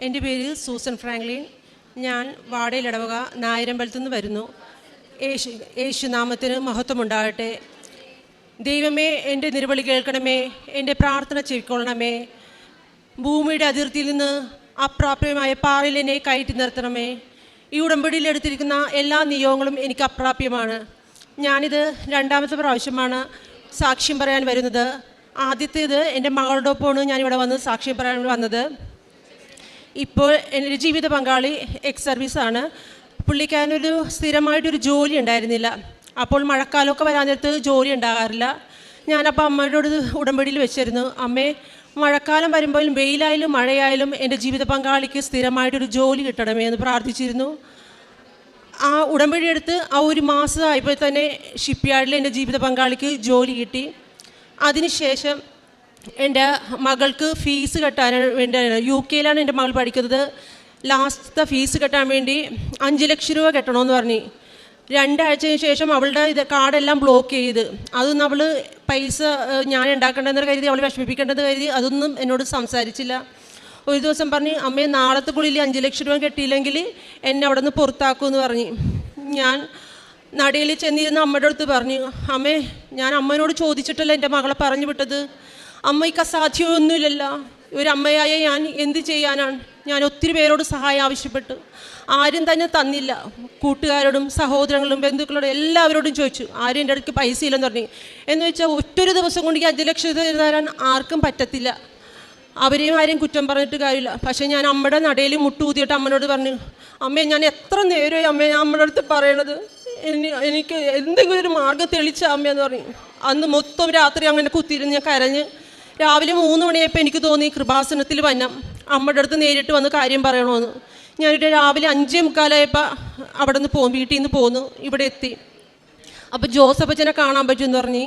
എന്റെ പേര് Susan Franklin. ഞാൻ വാടയിലിടവക നായരമ്പലത്തു നിന്ന് വരുന്നു. യേശു യേശുനാമത്തിന് മഹത്വമുണ്ടാകട്ടെ. ദൈവമേ എന്റെ നിലവിളി കേൾക്കണമേ. എന്റെ പ്രാർത്ഥന ചെവിക്കൊള്ളണമേ. ഭൂമിയുടെ അതിർത്തിയിൽ നിന്ന് അപ്രാപ്യമായ പാറയിൽ കയറ്റി നിർത്തണമേ. ഈ ഉടമ്പടിയിൽ എടുത്തിരിക്കുന്ന എല്ലാ നിയോഗങ്ങളും എനിക്ക് അപ്രാപ്യമാണ്. ഞാനിത് രണ്ടാമത്തെ പ്രാവശ്യമാണ് സാക്ഷ്യം പറയാൻ വരുന്നത്. ആദ്യത്തേത് എന്റെ മകളുടെ ഒപ്പമാണ് ഞാനിവിടെ വന്ന് സാക്ഷ്യം പറയാൻ വന്നത്. ഇപ്പോൾ എന്റെ ജീവിത പങ്കാളി എക്സ് സർവീസാണ് പുള്ളിക്കാരനൊരു സ്ഥിരമായിട്ടൊരു ജോലി ഉണ്ടായിരുന്നില്ല. അപ്പോൾ മഴക്കാലമൊക്കെ വരാൻ നേരത്ത് ജോലി ഉണ്ടാകാറില്ല. ഞാനപ്പോൾ അമ്മയോട് ഉടമ്പടിയിൽ വെച്ചിരുന്നു. അമ്മേ മഴക്കാലം വരുമ്പോഴും വെയിലായാലും മഴയായാലും എന്റെ ജീവിത പങ്കാളിക്ക് സ്ഥിരമായിട്ടൊരു ജോലി കിട്ടണമേ എന്ന് പ്രാർത്ഥിച്ചിരുന്നു. ആ ഉടമ്പടി എടുത്ത് ആ ഒരു മാസമായപ്പോൾ തന്നെ ഷിപ്പ് യാർഡിൽ എന്റെ ജീവിത പങ്കാളിക്ക് ജോലി കിട്ടി. അതിനുശേഷം എന്റെ മകൾക്ക് ഫീസ് കെട്ടാൻ വേണ്ടി യു കെയിലാണ് എന്റെ മകൾ പഠിക്കുന്നത്. ലാസ്റ്റ് ഫീസ് കെട്ടാൻ വേണ്ടി അഞ്ച് ലക്ഷം രൂപ കെട്ടണമെന്ന് പറഞ്ഞു. രണ്ടാഴ്ചയ്ക്ക് ശേഷം അവളുടെ ഇത് കാർഡെല്ലാം ബ്ലോക്ക് ചെയ്ത്. അതൊന്നും അവൾ പൈസ ഞാൻ ഉണ്ടാക്കേണ്ടതെന്ന് കരുതി അവൾ വിഷമിപ്പിക്കേണ്ടത് കരുതി അതൊന്നും എന്നോട് സംസാരിച്ചില്ല. ഒരു ദിവസം പറഞ്ഞ് അമ്മയെ നാളത്തെ കുളിയിൽ അഞ്ച് ലക്ഷം രൂപ കെട്ടിയില്ലെങ്കിൽ എന്നെ അവിടെ നിന്ന് പുറത്താക്കുമെന്ന് പറഞ്ഞു. ഞാൻ നടയിൽ ചെന്നിരുന്ന അമ്മയുടെ അടുത്ത് പറഞ്ഞു അമ്മേ ഞാൻ അമ്മയോട് ചോദിച്ചിട്ടല്ല എന്റെ മകളെ പറഞ്ഞു വിട്ടത്. അമ്മയ്ക്ക് അസാധ്യമൊന്നുമില്ലല്ലോ ഒരു അമ്മയായ ഞാൻ എന്ത് ചെയ്യാനാണ്? ഞാൻ ഒത്തിരി പേരോട് സഹായം ആവശ്യപ്പെട്ടു. ആരും തന്നെ തന്നില്ല. കൂട്ടുകാരോടും സഹോദരങ്ങളും ബന്ധുക്കളോടും എല്ലാവരോടും ചോദിച്ചു. ആരും എന്റെ അടുത്ത് പൈസ ഇല്ലെന്ന് പറഞ്ഞു. എന്ന് വെച്ചാൽ ഒറ്റൊരു ദിവസം കൊണ്ട് ഈ അഞ്ച് ലക്ഷം തരാൻ ആർക്കും പറ്റത്തില്ല. അവരെയും ആരെയും കുറ്റം പറഞ്ഞിട്ട് കാര്യമില്ല. പക്ഷേ ഞാൻ അമ്മയുടെ നടയിൽ മുട്ടുകൂതിയിട്ട് അമ്മനോട് പറഞ്ഞു അമ്മയെ ഞാൻ എത്ര നേരമായി അമ്മയെ ഞാൻ അമ്മയുടെ അടുത്ത് പറയണത്? എനി എനിക്ക് എന്തെങ്കിലും ഒരു മാർഗം തെളിച്ച അമ്മയെന്ന് പറഞ്ഞു. അന്ന് മൊത്തം രാത്രി അങ്ങനെ കുത്തിയിരുന്ന് ഞാൻ കരഞ്ഞ് രാവിലെ മൂന്ന് മണിയായപ്പോൾ എനിക്ക് തോന്നി കൃപാസനത്തിൽ വന്നം. അമ്മയുടെ അടുത്ത് നേരിട്ട് വന്ന് കാര്യം പറയണമെന്ന് ഞാനിവിടെ രാവിലെ അഞ്ചേ മുക്കാലായപ്പോൾ അവിടെ നിന്ന് പോകും വീട്ടിൽ നിന്ന് പോന്നു ഇവിടെ എത്തി. അപ്പോൾ ജോസഫ് അച്ഛനെ കാണാൻ പറ്റുമെന്ന് പറഞ്ഞ്.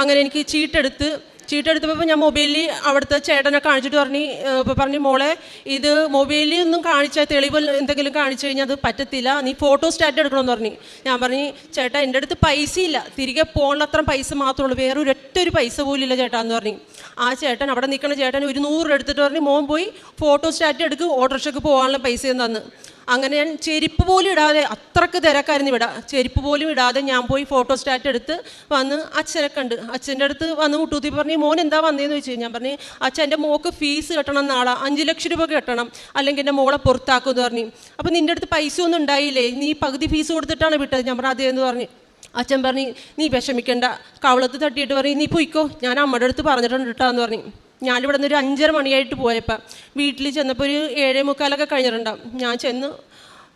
അങ്ങനെ എനിക്ക് ചീട്ടെടുത്ത് ചീട്ടെടുത്തപ്പോൾ ഞാൻ മൊബൈലിൽ അവിടുത്തെ ചേട്ടനെ കാണിച്ചിട്ട് പറഞ്ഞു ഇപ്പോൾ പറഞ്ഞു മോളെ ഇത് മൊബൈലിൽ ഒന്നും കാണിച്ചാൽ തെളിവ് എന്തെങ്കിലും കാണിച്ചു കഴിഞ്ഞാൽ അത് പറ്റത്തില്ല. നീ ഫോട്ടോ സ്റ്റാറ്റ് എടുക്കണമെന്ന് പറഞ്ഞു. ഞാൻ പറഞ്ഞു ചേട്ടാ എന്റെ അടുത്ത് പൈസ ഇല്ല തിരികെ പോകണത്ര പൈസ മാത്രമേ ഉള്ളൂ. വേറെ ഒരൊറ്റ ഒരു പൈസ പോലും ഇല്ല ചേട്ടാ എന്ന് പറഞ്ഞു. ആ ചേട്ടൻ അവിടെ നിൽക്കുന്ന ചേട്ടൻ ഒരു നൂറ് എടുത്തിട്ട് പറഞ്ഞു മോൻ പോയി ഫോട്ടോ സ്റ്റാറ്റ് എടുക്കും. ഓട്ടോറിക്ഷയ്ക്ക് പോകാനുള്ള പൈസയും തന്ന് അങ്ങനെ ഞാൻ ചെരുപ്പ് പോലും ഇടാതെ അത്രയ്ക്ക് തിരക്കായിരുന്നു ഇവിടെ. ചെരുപ്പ് പോലും ഇടാതെ ഞാൻ പോയി ഫോട്ടോ സ്റ്റാറ്റ് എടുത്ത് വന്ന് അച്ഛനെ കണ്ട്. അച്ഛന്റെ അടുത്ത് വന്ന് മുട്ടൂത്തി പറഞ്ഞു മോൻ എന്താ വന്നതെന്ന് ചോദിച്ചു ഞാൻ പറഞ്ഞു അച്ഛൻ എന്റെ മോക്ക് ഫീസ് കെട്ടണം നാളെ അഞ്ച് ലക്ഷം രൂപ കെട്ടണം അല്ലെങ്കിൽ എന്റെ മോളെ പുറത്താക്കുമെന്ന് പറഞ്ഞു. അപ്പോൾ നിന്റെ അടുത്ത് പൈസ ഒന്നും ഉണ്ടായില്ലേ? നീ പകുതി ഫീസ് കൊടുത്തിട്ടാണ് വിട്ടത്. ഞാൻ പറഞ്ഞു അതേന്ന് പറഞ്ഞു. അച്ഛൻ പറഞ്ഞു നീ വിഷമിക്കണ്ട കവളത്ത് തട്ടിയിട്ട് പറയും നീ പൊയ്ക്കോ ഞാൻ അമ്മയുടെ അടുത്ത് പറഞ്ഞിട്ടുണ്ട് കേട്ടാന്ന് പറഞ്ഞു. ഞാനിവിടെ നിന്ന് ഒരു അഞ്ചര മണിയായിട്ട് പോയപ്പോൾ വീട്ടിൽ ചെന്നപ്പോൾ ഒരു ഏഴേ മുക്കാലൊക്കെ കഴിഞ്ഞിട്ടുണ്ടാവും. ഞാൻ ചെന്ന്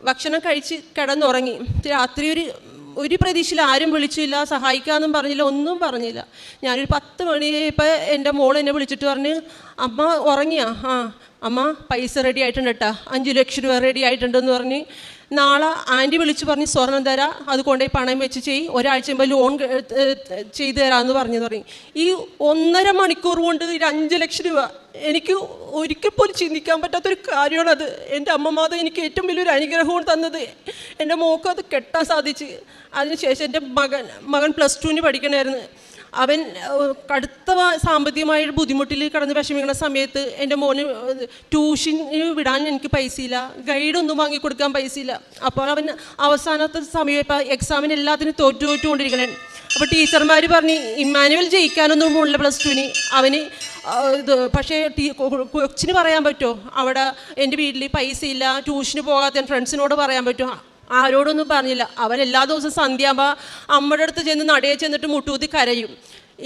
ഭക്ഷണം കഴിച്ച് കിടന്നുറങ്ങി. രാത്രി ഒരു ഒരു പ്രതീക്ഷയിൽ ആരും വിളിച്ചില്ല സഹായിക്കാമെന്നും പറഞ്ഞില്ല ഒന്നും പറഞ്ഞില്ല. ഞാനൊരു പത്ത് മണിയായപ്പോൾ എന്റെ മോൾ എന്നെ വിളിച്ചിട്ട് പറഞ്ഞ് അമ്മ ഉറങ്ങിയാ? ആ അമ്മ പൈസ റെഡി ആയിട്ടുണ്ട് കേട്ടാ അഞ്ച് ലക്ഷം രൂപ റെഡി ആയിട്ടുണ്ടെന്ന് പറഞ്ഞ് നാളെ ആന്റി വിളിച്ച് പറഞ്ഞ് സ്വർണം തരാ അത് കൊണ്ടുപോയി പണയം വെച്ച് ചെയ് ഒരാഴ്ച ലോൺ ചെയ്തു തരാമെന്ന് പറഞ്ഞു തുടങ്ങി ഈ ഒന്നര മണിക്കൂർ കൊണ്ട് ഒരു അഞ്ച് ലക്ഷം രൂപ എനിക്ക് ഒരിക്കൽ പോലും ചിന്തിക്കാൻ പറ്റാത്തൊരു കാര്യമാണത്. എന്റെ അമ്മമാത എനിക്ക് ഏറ്റവും വലിയൊരു അനുഗ്രഹവും തന്നത്. എന്റെ മോക്ക് അത് കെട്ടാൻ സാധിച്ച്. അതിനുശേഷം എന്റെ മകൻ മകൻ പ്ലസ് ടുവിന് പഠിക്കണമായിരുന്നു. അവൻ കടുത്ത സാമ്പത്തികമായ ബുദ്ധിമുട്ടിൽ കടന്ന് വിഷമിക്കുന്ന സമയത്ത് എന്റെ മോന് ട്യൂഷന് വിടാൻ എനിക്ക് പൈസയില്ല. ഗൈഡൊന്നും വാങ്ങിക്കൊടുക്കാൻ പൈസയില്ല. അപ്പോൾ അവൻ അവസാനത്തെ സമയം ഇപ്പോൾ എക്സാമിന് എല്ലാത്തിനും തോറ്റു തോറ്റുകൊണ്ടിരിക്കണേ. അപ്പോൾ ടീച്ചർമാർ പറഞ്ഞ് ഇമ്മാനുവൽ ജയിക്കാനൊന്നും ഉള്ള പ്ലസ് ടുവിന് അവന് ഇത് പക്ഷേ ടീ കൊച്ചിന് പറയാൻ പറ്റുമോ? അവിടെ എന്റെ വീട്ടിൽ പൈസ ഇല്ല ട്യൂഷന് പോകാത്ത ഫ്രണ്ട്സിനോട് പറയാൻ പറ്റുമോ? ആരോടൊന്നും പറഞ്ഞില്ല. അവൻ എല്ലാ ദിവസവും സന്ധ്യാകുമ്പോൾ അമ്മയുടെ അടുത്ത് ചെന്ന് നടയെ ചെന്നിട്ട് മുട്ടൂത്തി കരയും.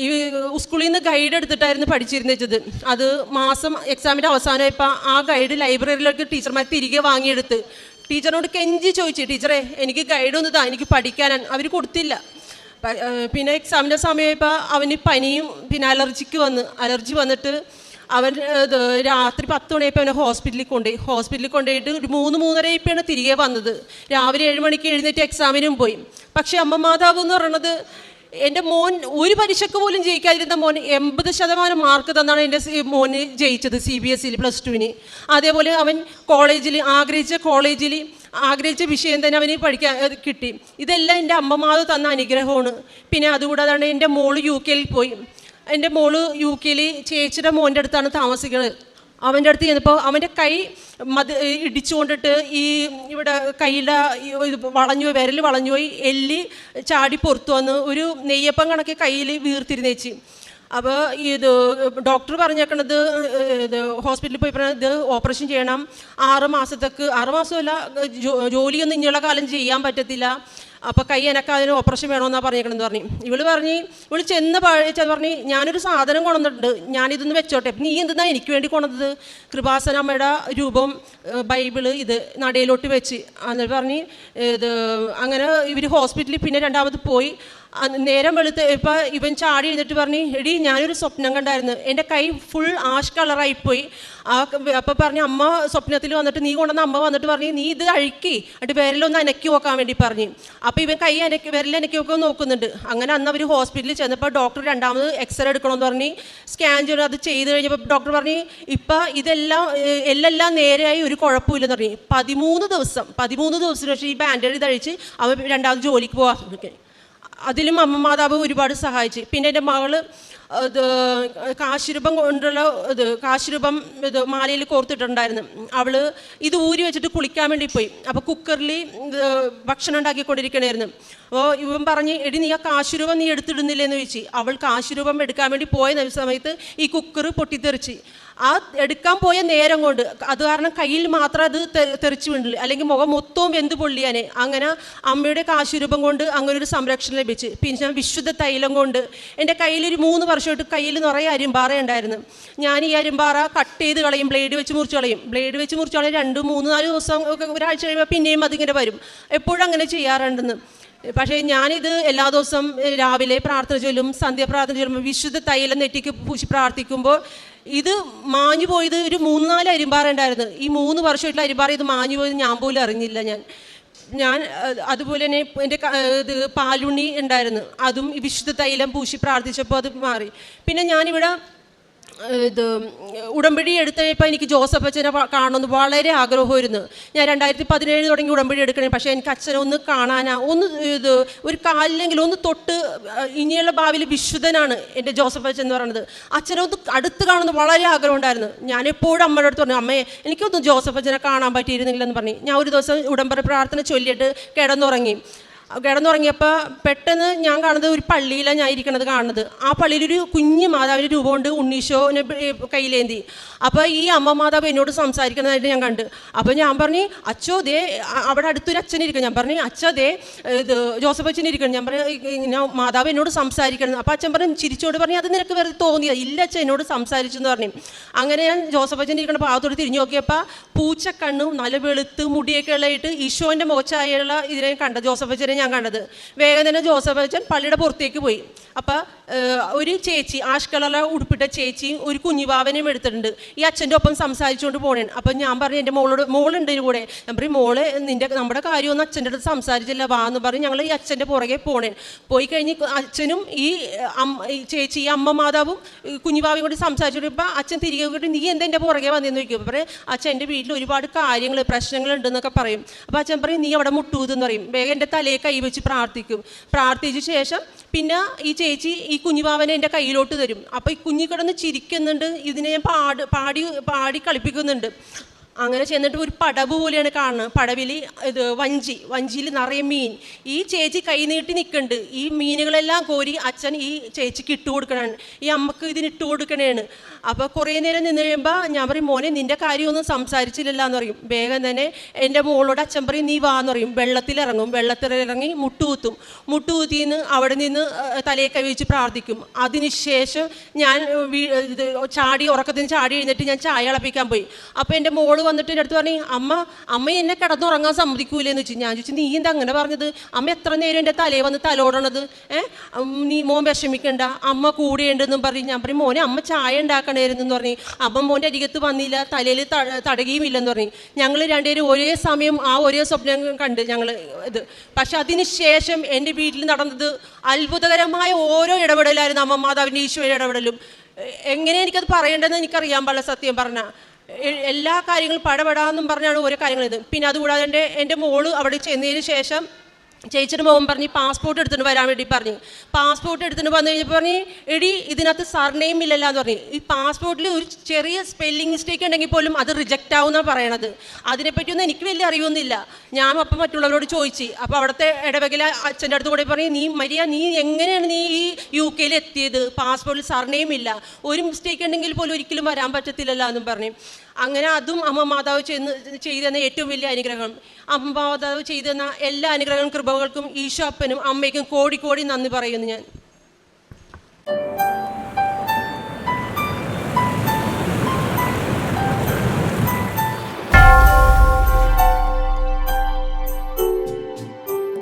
ഈ സ്കൂളിൽ നിന്ന് ഗൈഡ് എടുത്തിട്ടായിരുന്നു പഠിച്ചിരുന്നത് അത് മാസം എക്സാമിന്റെ അവസാനമായപ്പോൾ ആ ഗൈഡ് ലൈബ്രറിയിലേക്ക് ടീച്ചർമാർ തിരികെ വാങ്ങിയെടുത്ത്. ടീച്ചറിനോട് കെഞ്ചി ചോദിച്ചു ടീച്ചറെ എനിക്ക് ഗൈഡ് ഒന്ന് താ എനിക്ക് പഠിക്കാനാണ്. അവർ കൊടുത്തില്ല. പിന്നെ എക്സാമിന്റെ സമയമായപ്പോൾ അവന് പനിയും പിന്നെ അലർജിക്ക് വന്ന്. അലർജി വന്നിട്ട് അവൻ രാത്രി പത്ത് മണിയപ്പോൾ അവനെ ഹോസ്പിറ്റലിൽ കൊണ്ടുപോയി ഹോസ്പിറ്റലിൽ കൊണ്ടുപോയിട്ട് ഒരു മൂന്ന് മൂന്നരയപ്പോഴാണ് തിരികെ വന്നത്. രാവിലെ ഏഴ് മണിക്ക് എഴുന്നേറ്റ് എക്സാമിനും പോയി. പക്ഷേ അമ്മ മാതാവ് എന്ന് പറയണത് എന്റെ മോൻ ഒരു പരീക്ഷയ്ക്ക് പോലും ജയിക്കാതിരുന്ന മോൻ എൺപത് ശതമാനം മാർക്ക് തന്നാണ് എന്റെ മോന് ജയിച്ചത് സി ബി എസ് സിയിൽ പ്ലസ് ടുവിന്. അതേപോലെ അവൻ കോളേജിൽ ആഗ്രഹിച്ച കോളേജിൽ ആഗ്രഹിച്ച വിഷയം തന്നെ അവന് പഠിക്കാൻ കിട്ടി. ഇതെല്ലാം എന്റെ അമ്മമാവ് തന്ന അനുഗ്രഹമാണ്. പിന്നെ അതുകൂടാതെ എന്റെ മോൾ യു കെയിൽ പോയി. എന്റെ മോൾ യു കെയിൽ ചേച്ചിയുടെ മോന്റെ അടുത്താണ് താമസിക്കുന്നത് അവന്റെ അടുത്ത് ചെന്നപ്പോൾ അവന്റെ കൈ മത് ഇടിച്ചുകൊണ്ടിട്ട് ഈ ഇവിടെ കയ്യിലെ വളഞ്ഞു പോയി വിരൽ വളഞ്ഞു പോയി എല്ലി ചാടി പുറത്തു വന്ന് ഒരു നെയ്യപ്പം കണക്കെ കയ്യിൽ വീർത്തിരുന്നേച്ചി അപ്പോൾ ഇത് ഡോക്ടർ പറഞ്ഞേക്കണത് ഇത് ഹോസ്പിറ്റലിൽ പോയി പറഞ്ഞത് ഇത് ഓപ്പറേഷൻ ചെയ്യണം. ആറ് മാസത്തേക്ക് ആറ് മാസമല്ല ജോലിയൊന്നും ഇനിയുള്ള കാലം ചെയ്യാൻ പറ്റത്തില്ല. അപ്പോൾ കൈ എനക്കാതിന് ഓപ്പറേഷൻ വേണമെന്നാണ് പറഞ്ഞേക്കണെന്ന് പറഞ്ഞു. ഇവൾ പറഞ്ഞ് ഇവൾ ചെന്ന് പഴച്ചത് പറഞ്ഞ് ഞാനൊരു സാധനം കൊണ്ടുവന്നിട്ടുണ്ട്. ഞാനിതൊന്ന് വെച്ചോട്ടെ. നീ എന്തിനാ എനിക്ക് വേണ്ടി കൊണ്ടത് കൃപാസന അമ്മയുടെ രൂപം ബൈബിൾ ഇത് നടയിലോട്ട് വെച്ച്. എന്നിട്ട് പറഞ്ഞ് ഇത് അങ്ങനെ ഇവർ ഹോസ്പിറ്റലിൽ പിന്നെ രണ്ടാമത് പോയി. നേരം വെളുത്ത് ഇപ്പം ഇവൻ ചാടി എഴുന്നിട്ട് പറഞ്ഞു എടി ഞാനൊരു സ്വപ്നം കണ്ടായിരുന്നു. എന്റെ കൈ ഫുൾ ആഷ് കളറായിപ്പോയി ആ അപ്പം പറഞ്ഞു അമ്മ സ്വപ്നത്തിൽ വന്നിട്ട് നീ കൊണ്ടുവന്ന അമ്മ വന്നിട്ട് പറഞ്ഞു നീ ഇത് അഴുക്കി എന്നിട്ട് വിരലൊന്ന് അനക്കി നോക്കാൻ വേണ്ടി പറഞ്ഞു. അപ്പോൾ ഇവൻ കൈ അനക്കി വിരൽ അനക്കി നോക്കാൻ നോക്കുന്നുണ്ട്. അങ്ങനെ അന്ന് അവർ ഹോസ്പിറ്റലിൽ ചെന്നപ്പോൾ ഡോക്ടർ രണ്ടാമത് എക്സ്റേ എടുക്കണമെന്ന് പറഞ്ഞു സ്കാൻ ചെയ്ത് അത് ചെയ്ത് കഴിഞ്ഞപ്പോൾ ഡോക്ടർ പറഞ്ഞു ഇപ്പം ഇതെല്ലാം എല്ലെല്ലാം എല്ലാം നേരെയായി ഒരു കുഴപ്പമില്ലെന്ന് പറഞ്ഞു. പതിമൂന്ന് ദിവസം പതിമൂന്ന് ദിവസത്തിന് ശേഷം ഈ ബാൻഡേജ് തഴിച്ച് അവൻ രണ്ടാമത് ജോലിക്ക് പോകാൻ അതിലും അമ്മ മാതാവ് ഒരുപാട് സഹായിച്ചു. പിന്നെ എന്റെ മകൾ ഇത് കാശുരൂപം കൊണ്ടുള്ള ഇത് കാശുരൂപം ഇത് മാലയിൽ കോർത്തിട്ടുണ്ടായിരുന്നു. അവൾ ഇത് ഊരി വെച്ചിട്ട് കുളിക്കാൻ വേണ്ടി പോയി. അപ്പോൾ കുക്കറിൽ ഭക്ഷണം ഉണ്ടാക്കിക്കൊണ്ടിരിക്കണമായിരുന്നു അപ്പോൾ ഇവൻ പറഞ്ഞ് എടി നീ ആ കാശുരൂപം നീ എടുത്തിടുന്നില്ലെന്ന് ചോദിച്ചു. അവൾ കാശുരൂപം എടുക്കാൻ വേണ്ടി പോയ സമയത്ത് ഈ കുക്കർ പൊട്ടിത്തെറിച്ച്. ആ എടുക്കാൻ പോയ നേരം കൊണ്ട് അത് കാരണം കയ്യിൽ മാത്രം അത് തെറിച്ചു വീണില്ല. അല്ലെങ്കിൽ മുഖം മൊത്തവും വെന്ത് പൊള്ളിയാനെ. അങ്ങനെ അമ്മയുടെ കാശുരൂപം കൊണ്ട് അങ്ങനെ ഒരു സംരക്ഷണം ലഭിച്ച്. പിന്നെ ഞാൻ വിശുദ്ധ തൈലം കൊണ്ട് എന്റെ കയ്യിൽ ഒരു മൂന്ന് വർഷമായിട്ട് കയ്യിൽ നിറയെ അരിമ്പാറ ഉണ്ടായിരുന്നു. ഞാൻ ഈ അരിമ്പാറ കട്ട് ചെയ്ത് കളയും ബ്ലേഡ് വെച്ച് മുറിച്ച് കളയും. ബ്ലേഡ് വെച്ച് മുറിച്ച് കളയും രണ്ട് മൂന്ന് നാല് ദിവസം ഒക്കെ ഒരാഴ്ച കഴിയുമ്പോൾ പിന്നെയും അതിങ്ങനെ വരും. എപ്പോഴും അങ്ങനെ ചെയ്യാറുണ്ടെന്ന്. പക്ഷേ ഞാനിത് എല്ലാ ദിവസവും രാവിലെ പ്രാർത്ഥന ചൊല്ലും സന്ധ്യ പ്രാർത്ഥന ചൊല്ലുമ്പോൾ വിശുദ്ധ തൈലം നെറ്റിക്ക് പൂശി പ്രാർത്ഥിക്കുമ്പോൾ ഇത് മാഞ്ഞു പോയത് ഒരു മൂന്ന് നാല് അരിമ്പാറ ഉണ്ടായിരുന്നു. ഈ മൂന്ന് വർഷമായിട്ടുള്ള അരിമ്പാറ ഇത് മാഞ്ഞു പോയത് ഞാൻ പോലും അറിഞ്ഞില്ല ഞാൻ. ഞാൻ അതുപോലെ തന്നെ എന്റെ ഇത് പാലുണ്ണി ഉണ്ടായിരുന്നു. അതും വിശുദ്ധ തൈലം പൂശി പ്രാർത്ഥിച്ചപ്പോൾ അത് മാറി. പിന്നെ ഞാനിവിടെ ഇത് ഉടമ്പടി എടുത്തപ്പോൾ എനിക്ക് ജോസഫ് അച്ഛനെ കാണണമെന്ന് വളരെ ആഗ്രഹമായിരുന്നു. ഞാൻ രണ്ടായിരത്തി പതിനേഴ് തുടങ്ങി ഉടമ്പടി എടുക്കണേ പക്ഷേ എനിക്ക് അച്ഛനെ ഒന്ന് കാണാനാ ഒന്ന് ഇത് ഒരു കാലിലെങ്കിലും ഒന്ന് തൊട്ട് ഇനിയുള്ള ഭാവിയിൽ വിശുദ്ധനാണ് എന്റെ ജോസഫ് അച്ഛൻ എന്ന് പറയുന്നത്. അച്ഛനെ ഒന്ന് അടുത്ത് കാണുന്ന വളരെ ആഗ്രഹം ഉണ്ടായിരുന്നു. ഞാൻ എപ്പോഴും അമ്മയുടെ അടുത്ത് പറഞ്ഞു അമ്മയെ എനിക്കൊന്നും ജോസഫ് അച്ഛനെ കാണാൻ പറ്റിയിരുന്നില്ലെന്ന് പറഞ്ഞു. ഞാൻ ഒരു ദിവസം ഉടമ്പടി പ്രാർത്ഥന ചൊല്ലിയിട്ട് കിടന്നുറങ്ങി. കിടന്നുറങ്ങിയപ്പോൾ പെട്ടെന്ന് ഞാൻ കാണുന്നത് ഒരു പള്ളിയിലാണ് ഞാൻ ഇരിക്കണത് കാണുന്നത്. ആ പള്ളിയിലൊരു കുഞ്ഞ് മാതാവിന്റെ രൂപം കൊണ്ട് ഉണ്ണീശോനെ കയ്യിലേന്തി. അപ്പോൾ ഈ അമ്മ മാതാവ് എന്നോട് സംസാരിക്കുന്നതായിട്ട് ഞാൻ കണ്ട്. അപ്പോൾ ഞാൻ പറഞ്ഞു അച്ഛോ ദേ അവിടെ അടുത്തൊരു അച്ഛൻ ഇരിക്കണം ഞാൻ പറഞ്ഞു അച്ഛ ദേ ഇത് ജോസഫ് അച്ഛൻ ഇരിക്കണം ഞാൻ പറഞ്ഞു ഇങ്ങനെ മാതാവ് എന്നോട് സംസാരിക്കണം. അപ്പോൾ അച്ഛൻ പറഞ്ഞു ചിരിച്ചോട് പറഞ്ഞു അത് നിനക്ക് വെറുതെ തോന്നിയത് ഇല്ല അച്ഛൻ എന്നോട് സംസാരിച്ചു എന്ന് പറഞ്ഞു. അങ്ങനെ ഞാൻ ജോസഫ് അച്ഛൻ ഇരിക്കുന്ന ഭാഗത്തോട് തിരിഞ്ഞു നോക്കിയപ്പോൾ പൂച്ചക്കണ്ണും നല്ല വെളുത്ത് മുടിയൊക്കെ ഉള്ളതായിട്ട് ഈശോന്റെ മുഖച്ചായുള്ള ഇതിനെ കണ്ട ജോസഫ് അച്ഛനെ ഞാൻ കണ്ടത്. വേഗം തന്നെ ജോസഫ് അച്ഛൻ പള്ളിയുടെ പുറത്തേക്ക് പോയി. അപ്പം ഒരു ചേച്ചി ആഷ് കളറിലെ ഉടുപ്പിട്ട ചേച്ചിയും ഒരു കുഞ്ഞുവാവനെയും എടുത്തിട്ടുണ്ട്. ഈ അച്ഛന്റെ ഒപ്പം സംസാരിച്ചുകൊണ്ട് പോണേ അപ്പം ഞാൻ പറഞ്ഞു എന്റെ മോളോട് മോളുണ്ട് കൂടെ. ഞാൻ പറയും മോൾ നിന്റെ നമ്മുടെ കാര്യമൊന്നും അച്ഛന്റെ അടുത്ത് സംസാരിച്ചില്ല. വാ എന്ന് പറഞ്ഞ് ഞങ്ങൾ ഈ അച്ഛന്റെ പുറകെ പോണേൻ പോയി കഴിഞ്ഞ് അച്ഛനും ഈ ഈ ചേച്ചി ഈ അമ്മ മാതാവും കുഞ്ഞുപാവയും കൂടി ഇപ്പം അച്ഛൻ തിരികെ പോയിട്ട് നീ എന്താ എന്റെ പുറകെ വന്നതെന്ന് ചോദിക്കും? പറയും അച്ഛൻ എന്റെ വീട്ടിൽ ഒരുപാട് കാര്യങ്ങൾ പ്രശ്നങ്ങളുണ്ടെന്നൊക്കെ പറയും. അപ്പോൾ അച്ഛൻ പറയും നീ അവിടെ മുട്ടൂതെന്ന് പറയും. വേഗം എന്റെ തലയെ കൈ വെച്ച് പ്രാർത്ഥിക്കും. പ്രാർത്ഥിച്ച ശേഷം പിന്നെ ഈ ചേച്ചി ഈ കുഞ്ഞുപാവനെ എന്റെ കയ്യിലോട്ട് തരും. അപ്പോൾ ഈ കുഞ്ഞു കിടന്ന് ചിരിക്കുന്നുണ്ട്. ഇതിനെ ഞാൻ പാട് പാടി പാടി കളിപ്പിക്കുന്നുണ്ട്. അങ്ങനെ ചെന്നിട്ട് ഒരു പടവ് പോലെയാണ് കാണുന്നത്. പടവിൽ ഇത് വഞ്ചി വഞ്ചിയിൽ നിറയെ മീൻ. ഈ ചേച്ചി കൈ നീട്ടി നിൽക്കുന്നുണ്ട് ഈ മീനുകളെല്ലാം കോരി അച്ഛൻ ഈ ചേച്ചിക്ക് ഇട്ട് കൊടുക്കണാണ്. ഈ അമ്മയ്ക്ക് ഇതിന് ഇട്ട് കൊടുക്കണേണ്. അപ്പോൾ കുറേ നേരം നിന്ന് കഴിയുമ്പോൾ ഞാൻ പറയും മോനെ നിന്റെ കാര്യമൊന്നും സംസാരിച്ചില്ലല്ല എന്ന് പറയും. വേഗം തന്നെ എന്റെ മോളോട് അച്ഛൻ പറയും നീ വാ എന്ന് പറയും. വെള്ളത്തിലിറങ്ങും വെള്ളത്തിലിറങ്ങി മുട്ടുകുത്തും മുട്ടുകുത്തിന്ന് അവിടെ നിന്ന് തലയെ കൈവച്ച് പ്രാർത്ഥിക്കും. അതിനുശേഷം ഞാൻ ചാടി ഉറക്കത്തിന് ചാടി എഴുന്നേറ്റ് ഞാൻ ചായ ഇളപ്പിക്കാൻ പോയി. അപ്പോൾ എന്റെ മോൾ വന്നിട്ട് എന്റെ അടുത്ത് പറഞ്ഞു അമ്മ അമ്മ എന്നെ കിടന്നുറങ്ങാൻ സമ്മതിക്കൂലെന്ന് വെച്ചു. ഞാൻ ചോദിച്ചു നീ എന്താ അങ്ങനെ പറഞ്ഞത്? അമ്മ എത്ര നേരം എന്റെ തലയിൽ വന്ന് തലോടണത്? ഏഹ് നീ മോൻ വിഷമിക്കണ്ട അമ്മ കൂടെയുണ്ടെന്നും പറഞ്ഞു. ഞാൻ പറഞ്ഞു മോനെ അമ്മ ചായ ഉണ്ടാക്കണമായിരുന്നു പറഞ്ഞു. അമ്മ മോന്റെ അരികത്ത് വന്നില്ല തലയിൽ തടയുമില്ലെന്ന് പറഞ്ഞു. ഞങ്ങൾ രണ്ടുപേരും ഒരേ സമയം ആ ഒരേ സ്വപ്നം കണ്ട് ഞങ്ങൾ ഇത്. പക്ഷെ അതിന് ശേഷം എന്റെ വീട്ടിൽ നടന്നത് അത്ഭുതകരമായ ഓരോ ഇടപെടലായിരുന്നു അമ്മ മാതാവിന്റെ ഈശോയുടെ ഇടപെടലും. എങ്ങനെ എനിക്കത് പറയേണ്ടതെന്ന് എനിക്കറിയാൻ പാടില്ല സത്യം പറഞ്ഞാൽ. എല്ലാ കാര്യങ്ങളും പടപെടാന്നും പറഞ്ഞാണ് ഓരോ കാര്യങ്ങൾ ഇത്. പിന്നെ അതുകൂടാതെ എന്റെ എന്റെ മോൾ അവിടെ ചെന്നതിന് ശേഷം ചേച്ചിയുടെ മോൻ പറഞ്ഞ് പാസ്പോർട്ട് എടുത്തിട്ട് വരാൻ വേണ്ടി പറഞ്ഞു. പാസ്പോർട്ട് എടുത്തിട്ട് വന്നു കഴിഞ്ഞപ്പോൾ പറഞ്ഞ് എടി ഇതിനകത്ത് സർനെയിം ഇല്ലല്ലോ എന്ന് പറഞ്ഞു. ഈ പാസ്പോർട്ടിൽ ഒരു ചെറിയ സ്പെല്ലിംഗ് മിസ്റ്റേക്ക് ഉണ്ടെങ്കിൽ പോലും അത് റിജക്റ്റ് ആവുമെന്നാണ് പറയണത്. അതിനെപ്പറ്റിയൊന്നും എനിക്ക് വലിയ അറിവൊന്നുമില്ല. ഞാൻ അപ്പം മറ്റുള്ളവരോട് ചോദിച്ചു. അപ്പോൾ അവിടുത്തെ ഇടവകല അച്ഛന്റെ അടുത്ത് കൂടെ പറഞ്ഞു നീ മരിയ നീ എങ്ങനെയാണ് നീ ഈ യു കെയിൽ എത്തിയത്? പാസ്പോർട്ടിൽ സർനെയിം ഇല്ല. ഒരു മിസ്റ്റേക്ക് ഉണ്ടെങ്കിൽ പോലും ഒരിക്കലും വരാൻ പറ്റത്തില്ലല്ലോ എന്നും പറഞ്ഞു. അങ്ങനെ അതും അമ്മ മാതാവ് ചെന്ന് ചെയ്തെന്ന ഏറ്റവും വലിയ അനുഗ്രഹം. അമ്മ മാതാവ് ചെയ്തെന്ന എല്ലാ അനുഗ്രഹങ്ങളും കൃപകൾക്കും ഈശോ അപ്പനും അമ്മയ്ക്കും കോടി കോടി നന്ദി പറയുന്നു ഞാൻ.